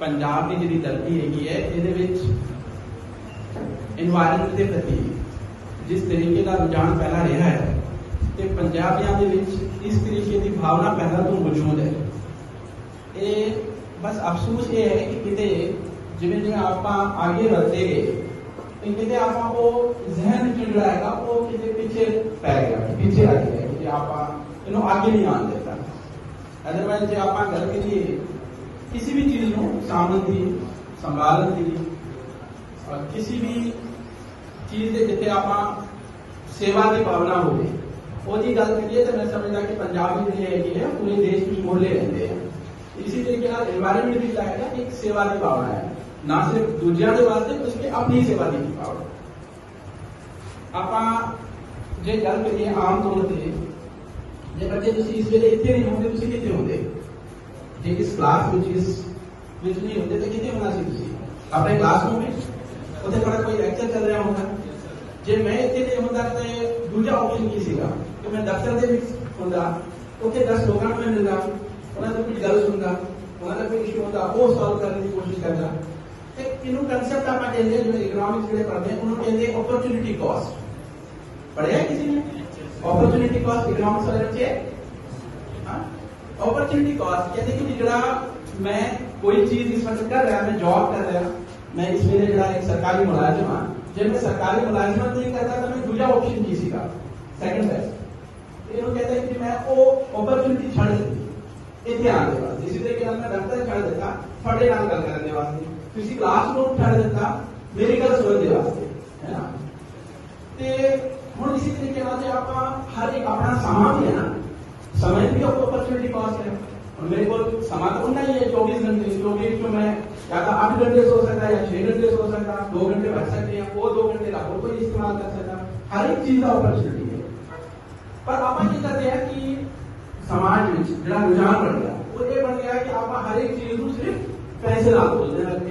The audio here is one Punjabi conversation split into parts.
ਪੰਜਾਬ ਦੀ ਜਿਹੜੀ ਧਰਤੀ ਹੈਗੀ ਹੈ, ਇਹਦੇ ਵਿੱਚ এনवायरमेंट ਦੇ ਪ੍ਰਤੀ ਜਿਸ ਤਰੀਕੇ ਦਾ ਰੁਝਾਨ ਪਹਿਲਾਂ ਰਿਹਾ ਹੈ ਤੇ ਪੰਜਾਬੀਆਂ ਦੇ ਵਿੱਚ ਇਸ ਤਰੀਕੇ ਦੀ ਭਾਵਨਾ ਪਹਿਲਾਂ ਤੋਂ ਮੌਜੂਦ ਹੈ। ਇਹ ਬਸ ਅਫਸੋਸ ਇਹ ਹੈ ਕਿ ਕਿਤੇ ਜਿਵੇਂ ਜਿਵੇਂ ਆਪਾਂ ਅੱਗੇ ਵਧਦੇ ਗਏ, ਤੇ ਕਿਤੇ ਆਪਾਂ ਉਹ ਜ਼ਹਿਨ ਚ ਜਿਹੜਾ ਹੈਗਾ, ਉਹ ਕਿਤੇ ਪਿੱਛੇ ਪੈ ਗਿਆ, ਪਿੱਛੇ ਆ ਗਿਆ ਕਿ ਆਪਾਂ ਇਹਨੂੰ ਅੱਗੇ ਨਹੀਂ ਆਣ ਦਿੱਤਾ। ਅਦਰਵਾਇਜ਼ ਜੇ ਆਪਾਂ ਗੱਲ ਕਰੀਏ, ਕਿਸੇ ਵੀ ਚੀਜ਼ ਨੂੰ सामंती ਸੰਭਾਲਣ ਦੀ ਕਿਸੇ ਵੀ ਚੀਜ਼ ਦੇ ਜਿੱਥੇ ਆਪਾਂ ਸੇਵਾ ਦੀ ਭਾਵਨਾ ਹੋਵੇ। ਉਹਦੀ ਗੱਲ ਕਰੀਏ ਤਾਂ ਮੈਂ ਸਮਝਦਾ ਕਿ ਪੰਜਾਬ ਵਿੱਚ ਜਿਹੜੀ ਹੈਗੀ ਹੈ ਪੂਰੇ ਦੇਸ਼ ਵਿੱਚ ਮੋਹਲੇ ਰਹਿੰਦੇ ਆ। ਇਸੇ ਤਰੀਕੇ ਨਾਲ এনवायरमेंट ਵੀ ਲਾਏਗਾ ਕਿ ਇੱਕ ਸੇਵਾ ਦੀ ਭਾਵਨਾ ਹੈ। ਨਾ ਸਿਰਫ ਦੂਜਿਆਂ ਦੇ ਵਾਸਤੇ, ਬਲਕਿ ਆਪਣੀ ਸੇਵਾ ਦੀ ਭਾਵਨਾ। ਆਪਾਂ ਜੇ ਗੱਲ ਕਰੀਏ ਆਮ ਤੌਰ ਤੇ, ਜੇ ਬੱਚੇ ਤੁਸੀਂ ਇਸ ਵੇਲੇ ਇੱਥੇ ਨਹੀਂ ਹੁੰਦੇ ਤੁਸੀਂ ਕਿੱਥੇ ਹੁੰਦੇ ਜੇ ਇਸ ਕਲਾਸ ਵਿੱਚ ਇਸ ਵਿੱਚ ਨਹੀਂ ਹੁੰਦੇ ਤਾਂ ਕਿੱਥੇ ਹੋਣਾ ਸੀ ਤੁਸੀਂ? ਆਪਣੇ ਕਲਾਸਰੂਮ ਵਿੱਚ? ਉੱਥੇ ਤੁਹਾਡਾ ਕੋਈ ਲੈਕਚਰ ਚੱਲ ਰਿਹਾ ਹੁੰਦਾ? ਜੇ ਮੈਂ ਇੱਥੇ ਨਹੀਂ ਹੁੰਦਾ ਤੇ ਦੂਜਾ ਆਪਸ਼ਨ ਕੀ ਸੀਗਾ? ਕਿ ਮੈਂ ਦਫ਼ਤਰ ਦੇ ਵਿੱਚ ਹੁੰਦਾ ਉੱਥੇ 10 ਲੋਕਾਂ ਨੂੰ ਮੈਂ ਮਿਲਦਾ ਉਹਨਾਂ ਤੋਂ ਕੁਝ ਗੱਲ ਸੁਣਦਾ ਉਹਨਾਂ ਦਾ ਕੋਈ ਇਸ਼ੂ ਹੁੰਦਾ ਉਹ ਸੋਲਵ ਕਰਨ ਦੀ ਕੋਸ਼ਿਸ਼ ਕਰਦਾ। ਤੇ ਇਹਨੂੰ ਕਨਸੈਪਟ ਆਪਾਂ ਕਹਿੰਦੇ ਹਾਂ, ਜਿਵੇਂ ਇਕਨੋਮਿਕਸ ਜਿਹੜੇ ਪੜ੍ਹਦੇ ਆ ਉਹਨੂੰ ਕਹਿੰਦੇ ਓਪਰਚੁਨਿਟੀ ਕਾਸਟ ਪੜਿਆ ਕਿਸੇ ਨੇ? ਓਪਰਚੁਨਿਟੀ ਕਾਸਟ ਇਕਨੋਮਿਕਸ ਵਾਲੇ ਬੱਚੇ? ਹਾਂ? ਓਪਰਚੁਨਿਟੀ ਕਾਸਟ ਕਹਿੰਦੇ ਕਿ ਜਿਹੜਾ ਮੈਂ ਕੋਈ ਚੀਜ਼ ਇਸ ਵਕਤ ਕਰ ਰਿਹਾ ਮੈਂ ਜੌਬ ਕਰ ਰਿਹਾ ਮੈਂ ਇਸ ਵੇਲੇ ਜਿਹੜਾ ਇੱਕ ਸਰਕਾਰੀ ਮੁਲਾਜ਼ਮ ਹਾਂ ਜੇ ਮੈਂ ਸਰਕਾਰੀ ਮੁਲਾਜ਼ਮਤ ਨਹੀਂ ਕਰਦਾ ਤਾਂ ਮੈਂ ਦੂਜਾ ਆਪਸ਼ਨ ਕੀ ਸੀਗਾ ਸੈਕੰਡ ਬੈਸਟ ਇਹਨੂੰ ਕਹਿੰਦੇ ਕਿ ਮੈਂ ਉਹ ਓਪਰਚੁਨਿਟੀ ਛੱਡ ਦਿੱਤੀ ਇੱਥੇ ਆਉਣ ਦੇ ਵਾਸਤੇ ਇਸੇ ਤਰੀਕੇ ਨਾਲ ਮੈਂ ਦਫ਼ਤਰ ਛੱਡ ਦਿੱਤਾ ਤੁਹਾਡੇ ਨਾਲ ਗੱਲ ਕਰਨ ਦੇ ਵਾਸਤੇ ਤੁਸੀਂ ਕਲਾਸਰੂਮ ਛੱਡ ਦਿੱਤਾ ਮੇਰੀ ਗੱਲ ਸੁਣਨ ਦੇ ਵਾਸਤੇ ਹੈ ਨਾ ਤੇ ਹੁਣ ਇਸੇ ਤਰੀਕੇ ਨਾਲ ਜੇ ਆਪਾਂ ਹਰ ਇੱਕ ਆਪਣਾ ਸਮਾਂ ਵੀ ਹੈ ਨਾ समय भी आपको अपॉर्चुनिटी पास है और मेरे को समाधान तो नहीं है चौबीस घंटे। चौबीस में मैं या तो आठ घंटे सो सकता, या छह घंटे सो सकता, दो घंटे बच सकते हैं, वो दो घंटे का लाखों को इस्तेमाल कर सकता। हर एक चीज़ का अपॉर्चुनिटी है। पर आप ये कहते हैं कि समाज में जरा रुझान बढ़ गया, वो ये बढ़ गया कि आप हर एक चीज़ को सिर्फ़ पैसे लाभ बोलते रहते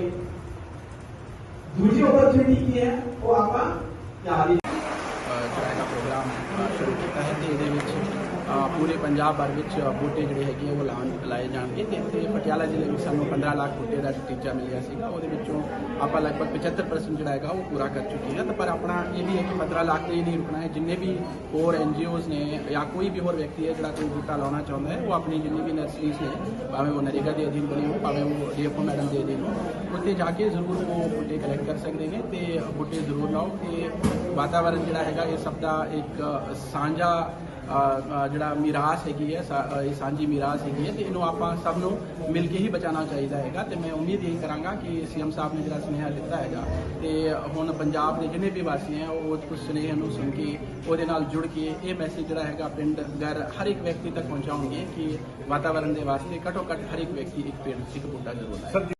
दूसरी अपॉर्चुनिटी की है, वो आपका जो है प्रोग्राम शुरू किया है तो ਪੂਰੇ ਪੰਜਾਬ ਭਰ ਵਿੱਚ ਬੂਟੇ ਜਿਹੜੇ ਹੈਗੇ ਆ, ਉਹ ਲਾਉਣ ਲਾਏ ਜਾਣਗੇ ਤੇ ਇੱਥੇ ਪਟਿਆਲਾ ਜ਼ਿਲ੍ਹੇ ਵਿੱਚ ਸਾਨੂੰ 15 ਲੱਖ ਬੂਟੇ ਦਾ ਟੀਚਾ ਮਿਲਿਆ ਸੀਗਾ। ਉਹਦੇ ਵਿੱਚੋਂ ਆਪਾਂ ਲਗਭਗ 75% ਜਿਹੜਾ ਹੈਗਾ, ਉਹ ਪੂਰਾ ਕਰ ਚੁੱਕੇ ਹਾਂ। ਤਾਂ ਪਰ ਆਪਣਾ ਇਹ ਵੀ ਹੈ ਕਿ 15 ਲੱਖ ਤੇ ਹੀ ਨਹੀਂ ਰੁਕਣਾ ਹੈ। ਜਿੰਨੇ ਵੀ ਹੋਰ ਐਨਜੀਓਜ਼ ਨੇ ਜਾਂ ਕੋਈ ਵੀ ਹੋਰ ਵਿਅਕਤੀ ਹੈ ਜਿਹੜਾ ਕੋਈ ਬੂਟਾ ਲਾਉਣਾ ਚਾਹੁੰਦਾ ਹੈ, ਉਹ ਆਪਣੀ ਜਿੰਨੀ ਵੀ ਨਰਸਰੀਜ਼ ਨੇ, ਭਾਵੇਂ ਉਹ ਨਰੇਗਾ ਦੇ ਅਧੀਨ ਬਣੀ ਹੋ ਭਾਵੇਂ ਉਹ ਡੀਐਫਓ ਮੈਡਮ ਦੇ ਅਧੀਨ ਹੋ ਉੱਥੇ ਜਾ ਕੇ ਜ਼ਰੂਰ ਉਹ ਬੂਟੇ ਕਲੈਕਟ ਕਰ ਸਕਦੇ ਨੇ ਤੇ ਬੂਟੇ ਜ਼ਰੂਰ ਲਾਓ ਤੇ ਵਾਤਾਵਰਣ ਜਿਹੜਾ ਹੈਗਾ, ਇਹ ਸਭ ਦਾ ਇੱਕ ਸਾਂਝਾ ਜਿਹੜਾ ਮਿਰਾਸ ਹੈਗੀ ਹੈ ਸਾ- ਇਹ ਸਾਂਝੀ ਮਿਰਾਸ ਹੈਗੀ ਹੈ ਤੇ ਇਹਨੂੰ ਆਪਾਂ ਸਭ ਨੂੰ ਮਿਲ ਕੇ ਹੀ ਬਚਾਉਣਾ ਚਾਹੀਦਾ ਹੈਗਾ। ਤੇ ਮੈਂ ਉਮੀਦ ਇਹ ਕਰਾਂਗਾ ਕਿ ਸੀਐਮ ਸਾਹਿਬ ਨੇ ਜਿਹੜਾ ਸੁਨੇਹਾ ਦਿੱਤਾ ਹੈਗਾ, ਤੇ ਹੁਣ ਪੰਜਾਬ ਦੇ ਜਿੰਨੇ ਵੀ ਵਾਸੀ ਹੈ ਉਹ ਉਸ ਸੁਨੇਹੇ ਨੂੰ ਸੁਣ ਕੇ, ਉਹਦੇ ਨਾਲ ਜੁੜ ਕੇ ਇਹ ਮੈਸੇਜ ਜਿਹੜਾ ਹੈਗਾ ਪਿੰਡ ਘਰ ਹਰ ਇੱਕ ਵਿਅਕਤੀ ਤੱਕ ਪਹੁੰਚਾਉਣਗੇ ਕਿ ਵਾਤਾਵਰਣ ਦੇ ਵਾਸਤੇ ਘੱਟੋ ਘੱਟ ਹਰ ਇੱਕ ਵਿਅਕਤੀ ਇੱਕ ਪੇੜ ਇੱਕ ਬੂਟਾ ਜ਼ਰੂਰ ਲਾਏ।